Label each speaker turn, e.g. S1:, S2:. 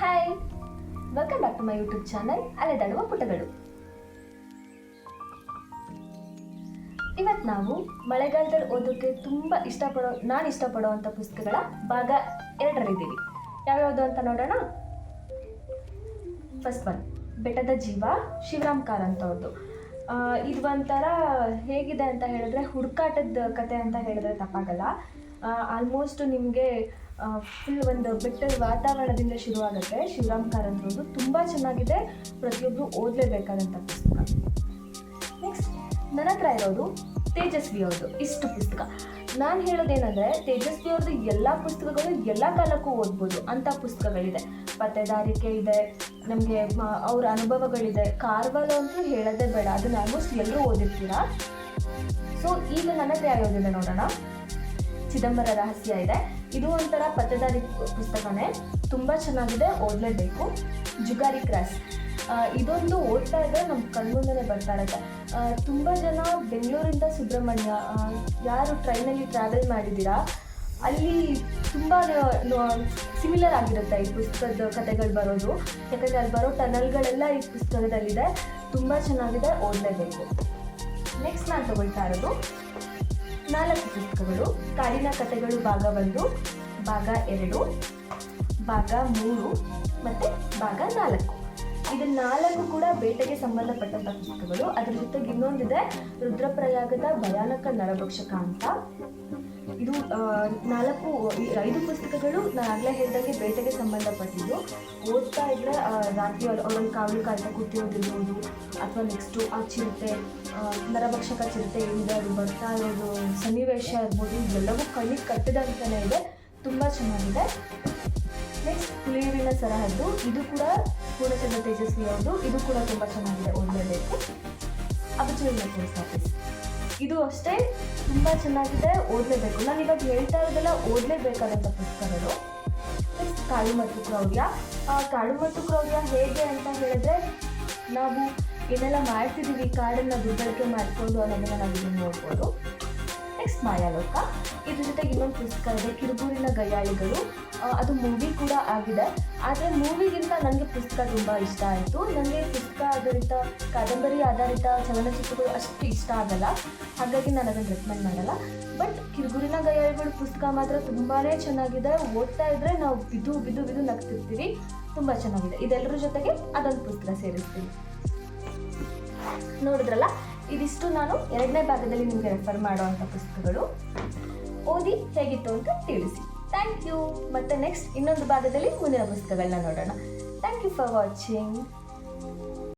S1: Hi welcome back to my YouTube channel ಅಲೆದಾಡುವ ಪುಟಗಳು ಇವತ್ತು ನಾವು ಮಳೆಗಾಲದಲ್ಲಿ ಓದೋಕ್ಕೆ ತುಂಬ ಇಷ್ಟಪಡೋ, ನಾನು ಇಷ್ಟಪಡುವಂಥ ಪುಸ್ತಕಗಳ ಭಾಗ ಎರಡರಿದ್ದೀವಿ ಯಾವ್ಯಾವುದು ಅಂತ ನೋಡೋಣ? ಫಸ್ಟ್ ಒನ್ ಬೆಟ್ಟದ ಜೀವ, ಶಿವರಾಮ್ ಕಾರಂತ್ ಅವ್ರದ್ದು ಇದು ಒಂಥರ ಹೇಗಿದೆ ಅಂತ ಹೇಳಿದ್ರೆ ಹುಡುಕಾಟದ ಕತೆ ಅಂತ ಹೇಳಿದ್ರೆ ತಪ್ಪಾಗಲ್ಲ. ಆಲ್ಮೋಸ್ಟ್ ನಿಮಗೆ ಫುಲ್ ಒಂದು ಬೆಟ್ಟದ ವಾತಾವರಣದಿಂದ ಶುರುವಾಗುತ್ತೆ. ಶಿವರಾಮ್ ಕಾರಂತ್ರದ್ದು ತುಂಬ ಚೆನ್ನಾಗಿದೆ. ಪ್ರತಿಯೊಬ್ಬರು ಓದಲೇಬೇಕಾದಂಥ ಪುಸ್ತಕ. ನೆಕ್ಸ್ಟ್ ನನ್ನ ಹತ್ರ ಇರೋದು ತೇಜಸ್ವಿ ಅವ್ರದ್ದು ಇಷ್ಟು ಪುಸ್ತಕ. ನಾನು ಹೇಳೋದೇನೆಂದರೆ ತೇಜಸ್ವಿ ಅವ್ರದ್ದು ಎಲ್ಲ ಪುಸ್ತಕಗಳು ಎಲ್ಲ ಕಾಲಕ್ಕೂ ಓದ್ಬೋದು. ಅಂಥ ಪುಸ್ತಕಗಳಿದೆ. ಪತ್ತೆದಾರಿಕೆ ಇದೆ. ನಮಗೆ ಅವ್ರ ಅನುಭವಗಳಿದೆ. ಕಾರ್ವಾಲೋ ಅಂತೂ ಹೇಳೋದೇ ಬೇಡ. ಅದನ್ನ ಆಲ್ಮೋಸ್ಟ್ ಎಲ್ಲರೂ ಓದಿರ್ತೀರಾ? ಸೊ ಈಗ ನನ್ನ ಹತ್ರ ಯಾವ್ಯಾವ್ದಿದೆ ನೋಡೋಣ. ಚಿದಂಬರ ರಹಸ್ಯ ಇದೆ. ಇದು ಒಂಥರ ಪತ್ತೆದಾರಿ ಪುಸ್ತಕನೇ. ತುಂಬ ಚೆನ್ನಾಗಿದೆ, ಓದಲೇಬೇಕು. ಜುಗಾರಿ ಕ್ರಾಸ್. ಇದೊಂದು ಓದ್ತಾ ಇದ್ದರೆ ನಮ್ಮ ಕಣ್ಮುಂದಲೇ ಬರ್ತಾ ಇರುತ್ತೆ. ತುಂಬ ಜನ ಬೆಂಗಳೂರಿಂದ ಸುಬ್ರಹ್ಮಣ್ಯ ಯಾರು ಟ್ರೈನಲ್ಲಿ ಟ್ರಾವೆಲ್ ಮಾಡಿದ್ದೀರಾ, ಅಲ್ಲಿ ತುಂಬ ಸಿಮಿಲರ್ ಆಗಿರುತ್ತೆ ಈ ಪುಸ್ತಕದ ಕಥೆಗಳು ಬರೋದು. ಯಾಕಂದರೆ ಅಲ್ಲಿ ಬರೋ ಟನಲ್ಗಳೆಲ್ಲ ಈ ಪುಸ್ತಕದಲ್ಲಿದೆ. ತುಂಬ ಚೆನ್ನಾಗಿದೆ, ಓದಲೇಬೇಕು. ನೆಕ್ಸ್ಟ್ ನಾನು ತಗೊಳ್ತಾ ಇರೋದು ನಾಲ್ಕು ಪುಸ್ತಕಗಳು ಕಾಡಿನ ಕಥೆಗಳು ಭಾಗ ಒಂದು, ಭಾಗ ಎರಡು, ಭಾಗ ಮೂರು ಮತ್ತು ಭಾಗ ನಾಲ್ಕು. ಇದು ನಾಲ್ಕು ಕೂಡ ಬೇಟೆಗೆ ಸಂಬಂಧಪಟ್ಟಂಥ ಪುಸ್ತಕಗಳು. ಅದರ ಜೊತೆಗೆ ಇನ್ನೊಂದಿದೆ ರುದ್ರಪ್ರಯಾಗದ ಭಯಾನಕ ನರಭಕ್ಷಕ ಅಂತ. ಇದು ನಾಲ್ಕು ಐದು ಪುಸ್ತಕಗಳು ನಾನು ಆಗಲೇ ಹೇಳಿದಾಗೆ ಬೇಟೆಗೆ ಸಂಬಂಧಪಟ್ಟಿದ್ದು. ಓದ್ತಾ ಇದ್ರೆ ರಾತ್ರಿ ಅವರೊಂದು ಕಾವಲು ಕಾಯ್ತಾ ಕೂತಿರೋದಿರ್ಬೋದು. ಅಥವಾ ನೆಕ್ಸ್ಟು ಆ ಚಿರತೆ ನರಭಕ್ಷಕ ಚಿರತೆ ಏನಿದೆ, ಅದು ಬರ್ತಾ ಇರೋದು, ಸನ್ನಿವೇಶ ಇರ್ಬೋದು ಎಲ್ಲವೂ ಕಣ್ಣಿಗೆ ಕಟ್ಟಿದಂತಲೇ ಇದೆ. ತುಂಬ ಚೆನ್ನಾಗಿದೆ. ನೆಕ್ಸ್ಟ್ ಹುಲಿಯುವಿನ ಸರಹದ್ದು. ಇದು ಕೂಡ ಪೂರ್ಣಚಂದ್ರ ತೇಜಸ್ವಿ ಅವರು ಇದು ಕೂಡ ತುಂಬ ಚೆನ್ನಾಗಿದೆ. ಓದಲೇಬೇಕು. ಅಬಚೂರಿನ ಪೋಸ್ಟ್ ಆಫೀಸ್ ಇದು ಅಷ್ಟೇ ತುಂಬ ಚೆನ್ನಾಗಿದೆ ಓದಲೇಬೇಕು. ನಾನು ಇವಾಗ ಹೇಳ್ತಾ ಇರೋದೆಲ್ಲ ಓದಲೇಬೇಕಾದಂಥ ಪುಸ್ತಕಗಳು. ಕಾಡು ಮತ್ತು ಕ್ರೌರ್ಯ. ಕಾಳು ಮತ್ತು ಕ್ರೌರ್ಯ ಹೇಗೆ ಅಂತ ಹೇಳಿದ್ರೆ ನಾವು ಏನೆಲ್ಲ ಮಾಡ್ತಿದ್ದೀವಿ ಕಾಡನ್ನು ದುರ್ಬಳಕೆ ಮಾಡಿಕೊಂಡು ಅನ್ನೋದನ್ನು ನಾವು ಇಲ್ಲಿ ನೋಡ್ಬೋದು. ನೆಕ್ಸ್ಟ್ ಮಾಯಾಲೋಕ. ಇದ್ರ ಜೊತೆಗೆ ಇನ್ನೊಂದು ಪುಸ್ತಕ ಇದೆ ಕಿರುಗೂರಿನ ಗಯ್ಯಾಳಿಗಳು ಆ, ಅದು ಮೂವಿ ಕೂಡ ಆಗಿದೆ. ಆದರೆ ಮೂವಿಗಿಂತ ನನಗೆ ಪುಸ್ತಕ ತುಂಬ ಇಷ್ಟ ಆಯಿತು. ನನಗೆ ಪುಸ್ತಕ ಆಧಾರಿತ, ಕಾದಂಬರಿ ಆಧಾರಿತ ಚಲನಚಿತ್ರಗಳು ಅಷ್ಟು ಇಷ್ಟ ಆಗಲ್ಲ. ಹಾಗಾಗಿ ನಾನು ಅದನ್ನು ರೆಕಮೆಂಡ್ ಮಾಡಲ್ಲ. ಬಟ್ ಕಿರುಗುರಿನ ಗಯಾಳಿಗಳು ಪುಸ್ತಕ ಮಾತ್ರ ತುಂಬಾ ಚೆನ್ನಾಗಿದೆ. ಓದ್ತಾ ಇದ್ದರೆ ನಾವು ಬಿದ್ದು ಬಿದ್ದು ಬಿದ್ದು ನಗ್ತಿರ್ತೀವಿ. ತುಂಬ ಚೆನ್ನಾಗಿದೆ. ಇದೆಲ್ಲರ ಜೊತೆಗೆ ಅದೊಂದು ಪುಸ್ತಕ ಸೇರಿಸ್ತೀನಿ. ನೋಡಿದ್ರಲ್ಲ? ಇದಿಷ್ಟು ನಾನು. ಎರಡನೇ ಭಾಗದಲ್ಲಿ ನಿಮಗೆ ರೆಫರ್ ಮಾಡುವಂಥ ಪುಸ್ತಕಗಳು. ಓದಿ ಹೇಗಿತ್ತು ಅಂತ ತಿಳಿಸಿ. ಥ್ಯಾಂಕ್ ಯು ಮತ್ತೆ ನೆಕ್ಸ್ಟ್ ಇನ್ನೊಂದು ಭಾಗದಲ್ಲಿ ಮುಂದಿನ ಪುಸ್ತಕಗಳನ್ನ ನೋಡೋಣ. Thank you for watching